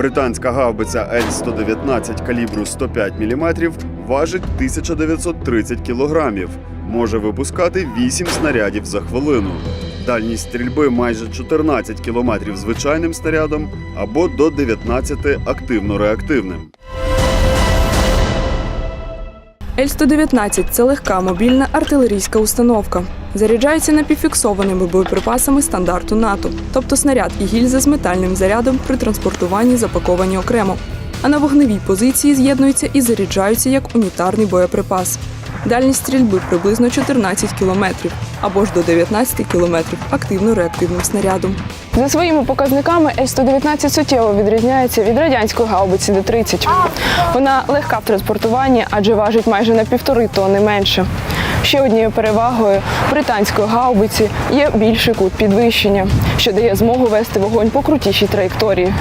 Британська гаубиця L-119 калібру 105 мм важить 1930 кг. Може випускати 8 снарядів за хвилину. Дальність стрільби майже 14 км звичайним снарядом або до 19 активно-реактивним. Л-119 – це легка мобільна артилерійська установка. Заряджається напівфіксованими боєприпасами стандарту НАТО, тобто снаряд і гільза з метальним зарядом при транспортуванні запаковані окремо. А на вогневій позиції з'єднуються і заряджаються як унітарний боєприпас. Дальність стрільби приблизно 14 кілометрів або ж до 19 кілометрів активно-реактивним снарядом. За своїми показниками Л-119 суттєво відрізняється від радянської гаубиці Д-30. Вона легка в транспортуванні, адже важить майже на півтори тонни менше. Ще однією перевагою британської гаубиці є більший кут підвищення, що дає змогу вести вогонь по крутішій траєкторії.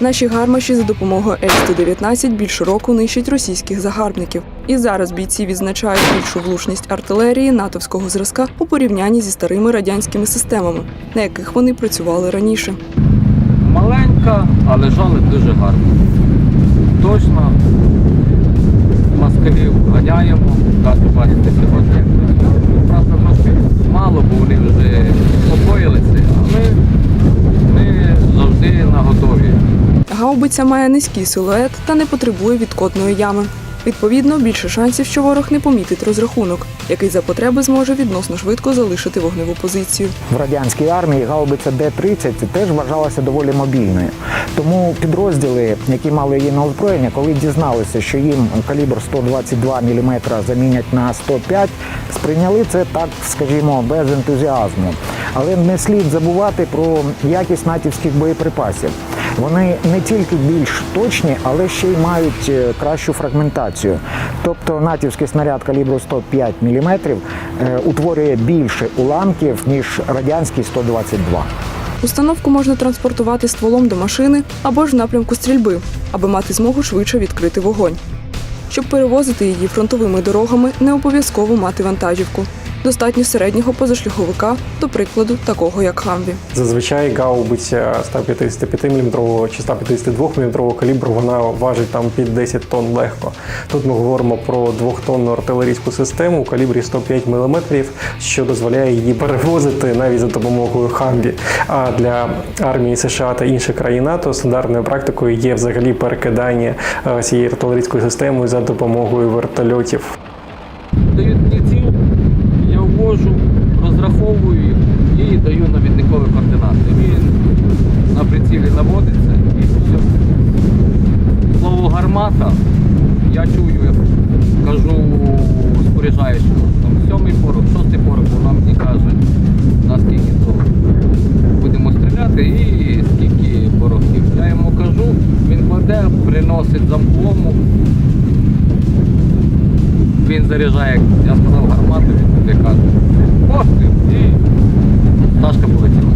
Наші гармаші за допомогою Л-119 більше року нищать російських загарбників. І зараз бійці відзначають більшу влучність артилерії натовського зразка у порівнянні зі старими радянськими системами, на яких вони працювали раніше. Маленька, але жали дуже гарно. Точно москалів ганяємо, так бачите сьогодні. Просто трошки мало, бо вони вже спокоїлися, але ми завжди на готові. Гаубиця має низький силует та не потребує відкотної ями. Відповідно, більше шансів, що ворог не помітить розрахунок, який за потреби зможе відносно швидко залишити вогневу позицію. В радянській армії гаубиця Д-30 теж вважалася доволі мобільною. Тому підрозділи, які мали її на озброєння, коли дізналися, що їм калібр 122 мм замінять на 105, сприйняли це так, скажімо, без ентузіазму. Але не слід забувати про якість натівських боєприпасів. Вони не тільки більш точні, але ще й мають е, кращу фрагментацію. Тобто натівський снаряд калібру 105 мм утворює більше уламків, ніж радянський 122. Установку можна транспортувати стволом до машини або ж в напрямку стрільби, аби мати змогу швидше відкрити вогонь. Щоб перевозити її фронтовими дорогами, не обов'язково мати вантажівку. Достатньо середнього позашляховика, до прикладу, такого як Хамві. Зазвичай гаубиця 155 мм чи 152 мм калібру вона важить там під 10 тонн легко. Тут ми говоримо про двохтонну артилерійську систему у калібрі 105 мм, що дозволяє її перевозити навіть за допомогою хамві. А для армії США та інших країн НАТО стандартною практикою є взагалі перекидання е, цієї артилерійської системи за допомогою вертольотів. Розраховую їх і даю навідникові координати. Він на прицілі наводиться і все. Слово гармата, я чую, як кажу споряджаючому, там сьомий порох, шостий порох, вона мені каже, наскільки то будемо стріляти і скільки порохів. Я йому кажу, він кладе, приносить замплому, він заряджає, як я сказав, гармату, він туди каже, пташка полетіла.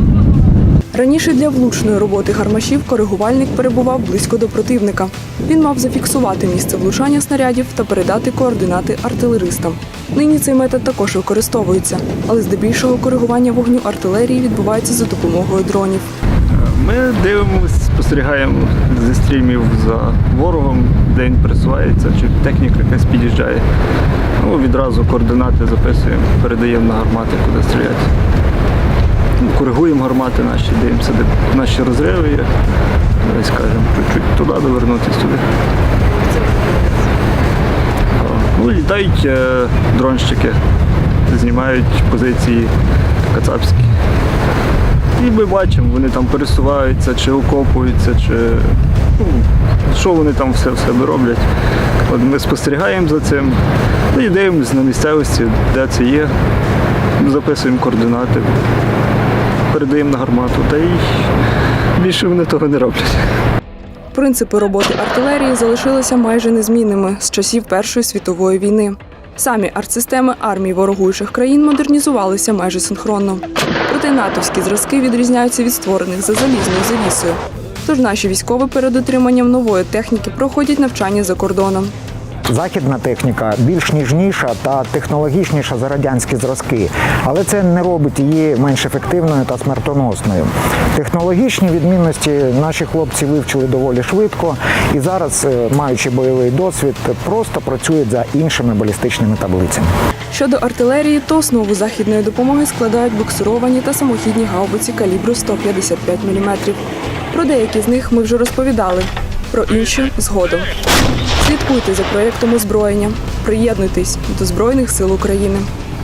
Раніше для влучної роботи гармашів коригувальник перебував близько до противника. Він мав зафіксувати місце влучання снарядів та передати координати артилеристам. Нині цей метод також використовується, але здебільшого коригування вогню артилерії відбувається за допомогою дронів. Ми дивимося, спостерігаємо зі стрімів за ворогом, де він пересувається, чи техніка якась під'їжджає. Ну, відразу координати записуємо, передаємо на гармати, куди стріляти. Ну, коригуємо гармати наші, дивимося, де наші розриви є. Десь скажемо, чуть-чуть туди довернутися. О, Ну, літають е, дронщики, знімають позиції кацапські. І ми бачимо, вони там пересуваються, чи окопуються, чи що вони там все в себе роблять. От ми спостерігаємо за цим і дивимося на місцевості, де це є. Записуємо координати, передаємо на гармату, та й більше вони того не роблять. Принципи роботи артилерії залишилися майже незмінними з часів Першої світової війни. Самі артсистеми армій ворогуючих країн модернізувалися майже синхронно. Проте натовські зразки відрізняються від створених за залізною завісою. Тож наші військові перед отриманням нової техніки проходять навчання за кордоном. Західна техніка більш ніжніша та технологічніша за радянські зразки, але це не робить її менш ефективною та смертоносною. Технологічні відмінності наші хлопці вивчили доволі швидко і зараз, е, маючи бойовий досвід, просто працюють за іншими балістичними таблицями. Щодо артилерії, то основу західної допомоги складають буксировані та самохідні гаубиці калібру 155 мм. Про деякі з них ми вже розповідали, про інші згодом. Слідкуйте за проєктом озброєння, приєднуйтесь до Збройних сил України.